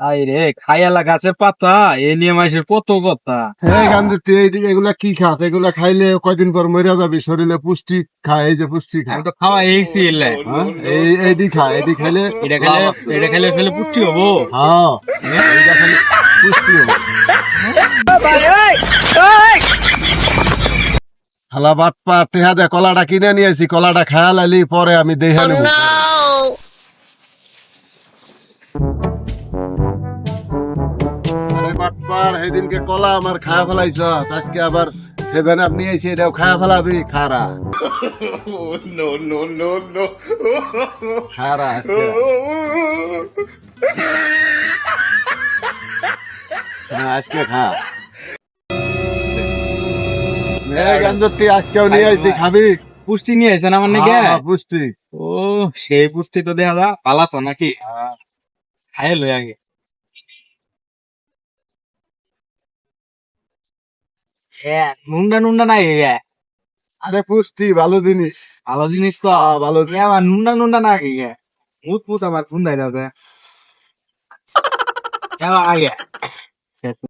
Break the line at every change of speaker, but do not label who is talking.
I রে খাইয়ালা গাছের পাতা এ নিয়ে মাসের কত কথা।
হ্যাঁ গান্ধী তুই এই- এগুলা কি খাস? এগুলা খাইলে কয়দিন পর মরে যাবি? শরীরে পুষ্টি খায় এই যে পুষ্টি খায়।
তো খাওয়া এইছি এলে।
হ্যাঁ? এই এইদি খায় খাইলে
এটা খেলে এটা খেলে ফেলে পুষ্টি হব।
হ্যাঁ। এইটা খাইলে পুষ্টি হবে। হালা টেহা দে কলাটা কিনে নিয়েছি কলাটা খায়া লাইলি পরে আমি দেখে নেব। বাটপার সেদিনকে কলা আমার খায়া ফেলাইছ আজকে আবার সেভেন আপ নিয়েছি এটাও খায়া ফেলাবি খারা. খারা আজকে। খা। আজকেও নিয়ে আইছি খাবি?
পুষ্টি নিয়ে এসেন আমার নাকি
হ্যাঁ, পুষ্টি।
ও সেই পুষ্টি তো দেখা যা পালাছ নাকি? খাই লই আগে। হ্যাঁ নুন্ডা নুনডা নাই এ
আরে পুষ্টি ভালো জিনিস।
ভালো জিনিস তো।
ভালো
আমার নুন্ডা নুন্ডা না কি গে মুত মুত আমার ফোন দাই দাও আগে।